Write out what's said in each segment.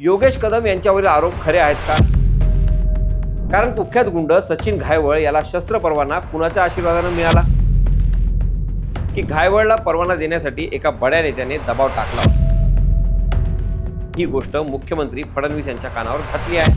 योगेश कदम यांच्यावरील आरोप खरे आहेत का? कारण कुख्यात गुंड सचिन घायवळ याला शस्त्र परवाना कुणाच्या आशीर्वादानं मिळाला? की घायवळला परवाना देण्यासाठी एका बड्या नेत्याने दबाव टाकला ही गोष्ट मुख्यमंत्री फडणवीस यांच्या कानावर घातली आहे.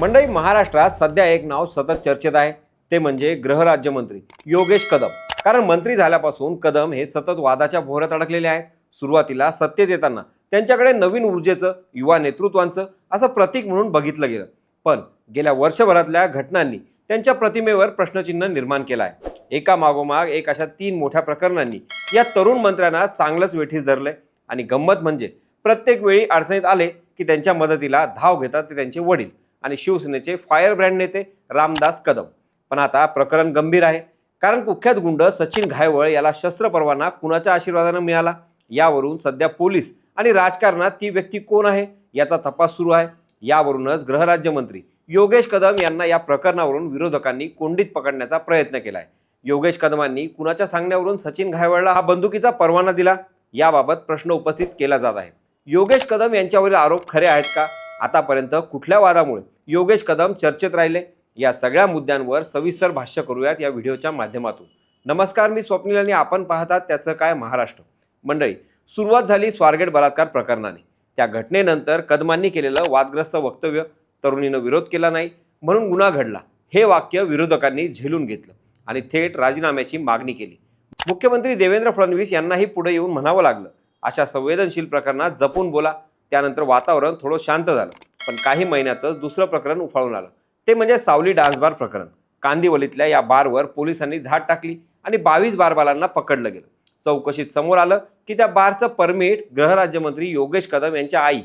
मंडळी महाराष्ट्रात सध्या एक नाव सतत चर्चेत आहे. ते म्हणजे गृहराज्यमंत्री योगेश कदम. कारण मंत्री झाल्यापासून कदम हे सतत वादाच्या भोवऱ्यात अडकलेले आहेत. सुरुवातीला सत्तेत येताना त्यांच्याकडे नवीन ऊर्जेचं युवा नेतृत्वांचं असं प्रतीक म्हणून बघितलं गेलं. पण गेल्या वर्षभरातल्या घटनांनी त्यांच्या प्रतिमेवर प्रश्नचिन्ह निर्माण केलं आहे एका मागोमाग एक अशा तीन मोठ्या प्रकरणांनी या तरुण मंत्र्यांना चांगलंच वेठीस धरलंय. आणि गंमत म्हणजे प्रत्येक वेळी अडचणीत आले की त्यांच्या मदतीला धाव घेतात ते त्यांचे वडील आणि शिवसेनेचे फायर ब्रँड नेते रामदास कदम. पण आता प्रकरण गंभीर आहे. कारण कुख्यात गुंड सचिन घायवळ याला शस्त्र परवाना कुणाच्या आशीर्वादानं मिळाला? यावरून सध्या पोलीस आणि राजकारणात ती व्यक्ती कोण आहे याचा तपास सुरू आहे. यावरूनच गृहराज्यमंत्री योगेश कदम यांना या प्रकरणावरून विरोधकांनी कोंडीत पकडण्याचा प्रयत्न केलाय. योगेश कदमांनी कुणाच्या सांगण्यावरून सचिन घायवळला हा बंदुकीचा परवाना दिला? याबाबत प्रश्न उपस्थित केला जात आहे. योगेश कदम यांच्यावरील आरोप खरे आहेत का? आतापर्यंत कुठल्या वादामुळे योगेश कदम चर्चेत राहिले? या सगळ्या मुद्द्यांवर सविस्तर भाष्य करूयात या व्हिडिओच्या माध्यमातून. नमस्कार मी स्वप्नील आणि आपण पाहतात त्याचं काय महाराष्ट्र. मंडळी सुरुवात झाली स्वारगेट बलात्कार प्रकरणाने. त्या घटनेनंतर कदमांनी केलेलं वादग्रस्त वक्तव्य तरुणीनं विरोध केला नाही म्हणून गुन्हा घडला. हे वाक्य विरोधकांनी झेलून घेतलं आणि थेट राजीनाम्याची मागणी केली. मुख्यमंत्री देवेंद्र फडणवीस यांनाही पुढे येऊन म्हणावं लागलं. अशा संवेदनशील प्रकरणात जपून बोला त्यानंतर वातावरण थोडं शांत झालं. पण काही महिन्यातच दुसरं प्रकरण उफाळून आलं. ते म्हणजे सावली डान्स बार प्रकरण. कांदिवलीतल्या या बारवर पोलिसांनी धाड टाकली आणि बावीस बारबालांना पकडलं गेलं. चौकशीत समोर आलं की त्या बारचं परमिट गृहराज्यमंत्री योगेश कदम यांच्या आई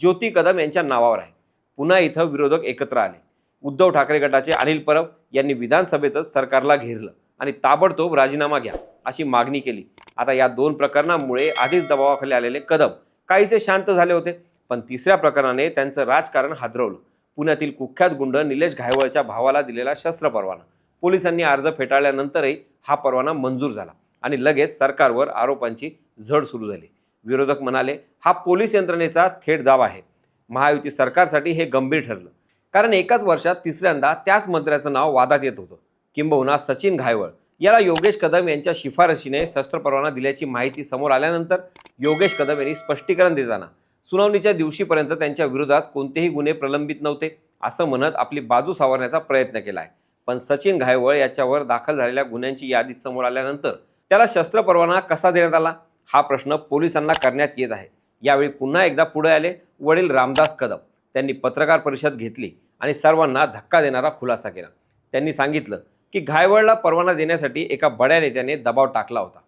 ज्योती कदम यांच्या नावावर आहे. पुन्हा इथं विरोधक एकत्र आले. उद्धव ठाकरे गटाचे अनिल परब यांनी विधानसभेतच सरकारला घेरलं आणि ताबडतोब राजीनामा घ्या अशी मागणी केली. आता या दोन प्रकरणामुळे आधीच दबावाखाली आलेले कदम काहीसे शांत झाले होते पण तिसऱ्या प्रकरणाने त्यांचं राजकारण हादरवलं. पुण्यातील कुख्यात गुंड निलेश घायवळच्या भावाला दिलेला शस्त्र परवाना पोलिसांनी अर्ज फेटाळल्यानंतरही हा परवाना मंजूर झाला. आणि लगेच सरकारवर आरोपांची झड सुरू झाली. विरोधक म्हणाले हा पोलीस यंत्रणेचा थेट दावा आहे. महायुती सरकारसाठी हे गंभीर ठरलं. कारण एकाच वर्षात तिसऱ्यांदा त्याच मंत्र्याचं नाव वादात येत होतं. किंबहुना सचिन घायवळ. याला योगेश कदम यांच्या शिफारशीने शस्त्र परवाना दिल्याची माहिती समोर आल्यानंतर योगेश कदम यांनी स्पष्टीकरण देताना सुनावणीच्या दिवशीपर्यंत त्यांच्या विरोधात कोणतेही गुन्हे प्रलंबित नव्हते असं म्हणत आपली बाजू सावरण्याचा प्रयत्न केला आहे. पण सचिन घायवळ याच्यावर दाखल झालेल्या गुन्ह्यांची यादी समोर आल्यानंतर त्याला शस्त्र परवाना कसा देण्यात आला? हा प्रश्न पोलिसांना करण्यात येत आहे. यावेळी पुन्हा एकदा पुढे आले वडील रामदास कदम. त्यांनी पत्रकार परिषद घेतली आणि सर्वांना धक्का देणारा खुलासा केला. त्यांनी सांगितलं की घायवळला परवाना देण्यासाठी एका बड्या नेत्याने दबाव टाकला होता.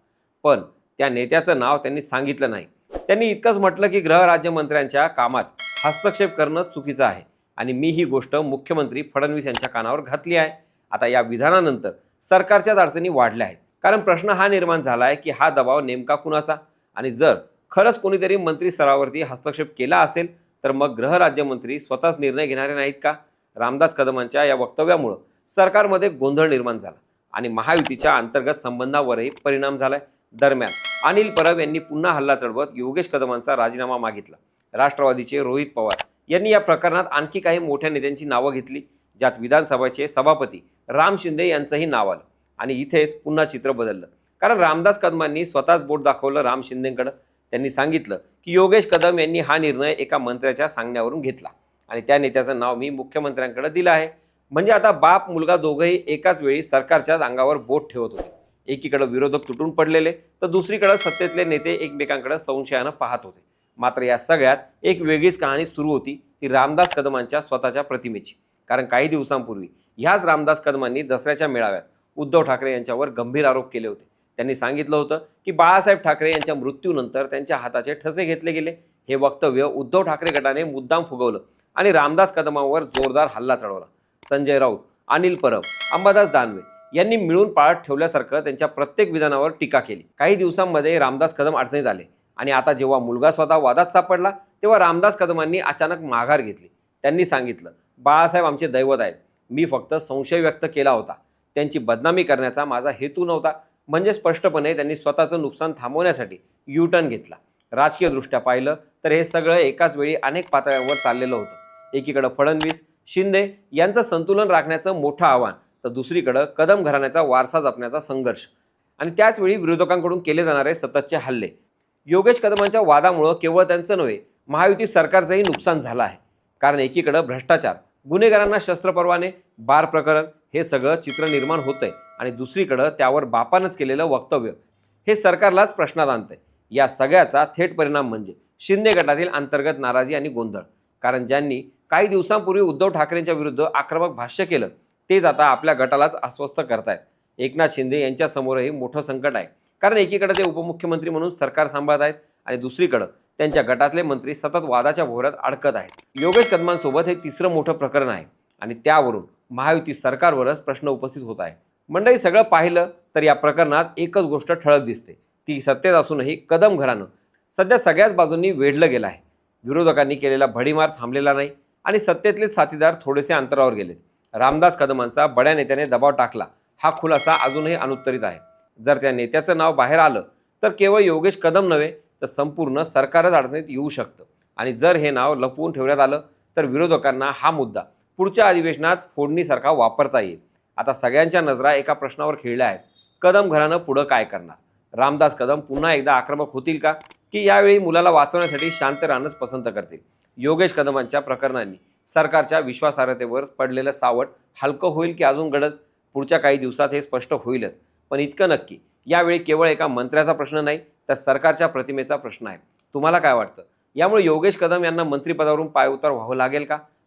पण त्या नेत्याचं नाव त्यांनी सांगितलं नाही. त्यांनी इतकंच म्हटलं की गृहराज्यमंत्र्यांच्या कामात हस्तक्षेप करणं चुकीचं आहे आणि मी ही गोष्ट मुख्यमंत्री फडणवीस यांच्या कानावर घातली आहे. आता या विधानानंतर सरकारच्याच अडचणी वाढल्या आहेत. कारण प्रश्न हा निर्माण झाला आहे की हा दबाव नेमका कुणाचा? आणि जर खरंच कोणीतरी मंत्री स्तरावरती हस्तक्षेप केला असेल तर मग गृहराज्यमंत्री स्वतःच निर्णय घेणारे नाहीत का? रामदास कदमांच्या या वक्तव्यामुळं सरकारमध्ये गोंधळ निर्माण झाला आणि महायुतीच्या अंतर्गत संबंधावरही परिणाम झालाय. दरम्यान अनिल परब यांनी पुन्हा हल्ला चढवत योगेश कदमांचा राजीनामा मागितला. राष्ट्रवादीचे रोहित पवार यांनी या प्रकरणात आणखी काही मोठ्या नेत्यांची नावं घेतली ज्यात विधानसभेचे सभापती राम शिंदे यांचंही नाव आलं. आणि इथेच पुन्हा चित्र बदललं. कारण रामदास कदमांनी स्वतःच बोट दाखवलं राम शिंदेकडं. त्यांनी सांगितलं की योगेश कदम यांनी हा निर्णय एका मंत्र्याच्या सांगण्यावरून घेतला. आणि त्या नेत्याचं नाव मी मुख्यमंत्र्यांकडे दिलं आहे. म्हणजे आता बाप मुलगा दोघंही एकाच वेळी सरकारच्याच अंगावर बोट ठेवत होते. एकीकडे विरोधक तुटून पडलेले तर दुसरीकडे सत्तेतले नेते एकमेकांकडे संशयानं पाहत होते. मात्र या सगळ्यात एक वेगळीच कहाणी सुरू होती ती रामदास कदमांच्या स्वतःच्या प्रतिमेची. कारण काही दिवसांपूर्वी ह्याच रामदास कदमांनी दसऱ्याच्या मेळाव्यात उद्धव ठाकरे यांच्यावर गंभीर आरोप केले होते. त्यांनी सांगितलं होतं की बाळासाहेब ठाकरे यांच्या मृत्यूनंतर त्यांच्या हाताचे ठसे घेतले गेले. हे वक्तव्य उद्धव ठाकरे गटाने मुद्दाम फुगवलं आणि रामदास कदमावर जोरदार हल्ला चढवला. संजय राऊत अनिल परब अंबादास दानवे यांनी मिळून पाळत ठेवल्यासारखं त्यांच्या प्रत्येक विधानावर टीका केली. काही दिवसांमध्ये रामदास कदम अडचणीत आले आणि आता जेव्हा मुलगा स्वतः वादात सापडला तेव्हा रामदास कदमांनी अचानक माघार घेतली. त्यांनी सांगितलं बाळासाहेब आमचे दैवत आहेत. मी फक्त संशय व्यक्त केला होता. त्यांची बदनामी करण्याचा माझा हेतू नव्हता. म्हणजे स्पष्टपणे त्यांनी स्वतःचं नुकसान थांबवण्यासाठी युटर्न घेतला. राजकीयदृष्ट्या पाहिलं तर हे सगळं एकाच वेळी अनेक पातळ्यांवर चाललेलं होतं. एकीकडं फडणवीस शिंदे यांचं संतुलन राखण्याचं मोठं आव्हान तर दुसरीकडं कदम घराण्याचा वारसा जपण्याचा संघर्ष. आणि त्याचवेळी विरोधकांकडून केले जाणारे सततचे हल्ले. योगेश कदमांच्या वादामुळं केवळ त्यांचं नव्हे महायुती सरकारचंही नुकसान झालं आहे. कारण एकीकडं भ्रष्टाचार गुन्हेगारांना शस्त्रपरवाने बार प्रकरण हे सगळं चित्र निर्माण होतंय आणि दुसरीकडं त्यावर बापानंच केलेलं वक्तव्य. हे सरकारलाच प्रश्नात आणतंय. या सगळ्याचा थेट परिणाम म्हणजे शिंदे गटातील अंतर्गत नाराजी आणि गोंधळ. कारण ज्यांनी काही दिवसांपूर्वी उद्धव ठाकरेंच्या विरुद्ध आक्रमक भाष्य केलं तेच आता आपल्या गटालाच अस्वस्थ करतायत. एकनाथ शिंदे यांच्यासमोरही मोठं संकट आहे. कारण एकीकडे ते उपमुख्यमंत्री म्हणून सरकार सांभाळत आहेत आणि दुसरीकडं त्यांच्या गटातले मंत्री सतत वादाच्या भोवऱ्यात अडकत आहेत. योगेश कदमांसोबत हे तिसरं मोठं प्रकरण आहे आणि त्यावरून महायुती सरकारवरच प्रश्न उपस्थित होत आहे. मंडळी सगळं पाहिलं तर या प्रकरणात एकच गोष्ट ठळक दिसते. ती सत्तेत असूनही कदम घरानं सध्या सगळ्याच बाजूंनी वेढलं गेलं आहे. विरोधकांनी केलेला भडीमार थांबलेला नाही आणि सत्तेतले साथीदार थोडेसे अंतरावर गेले रामदास कदमांचा बड्या नेत्याने दबाव टाकला. हा खुलासा अजूनही अनुत्तरित आहे. जर त्या नेत्याचं नाव बाहेर आलं तर केवळ योगेश कदम नव्हे तर संपूर्ण सरकारच अडचणीत येऊ शकतं. आणि जर हे नाव लपवून ठेवण्यात आलं तर विरोधकांना हा मुद्दा पुढच्या अधिवेशनात फोडणीसारखा वापरता येईल. आता सगळ्यांच्या नजरा एका प्रश्नावर खेळल्या आहेत. कदम घरानं पुढं काय करणार? रामदास कदम पुन्हा एकदा आक्रमक होतील का? की यावेळी मुलाला वाचवण्यासाठी शांत राहणंच पसंत करतील? योगेश कदमांच्या प्रकरणांनी सरकारच्या विश्वासार्हतेवर पडलेलं सावट हलकं होईल की अजून गडद? पुढच्या काही दिवसात हे स्पष्ट होईलच. पण इतकं नक्की यावेळी केवळ एका मंत्र्याचा प्रश्न नाही तर सरकारच्या प्रतिमेचा प्रश्न आहे. तुम्हाला काय वाटतं? यामुळे योगेश कदम यांना मंत्रिपदावरून पायउतार व्हावं लागेल का?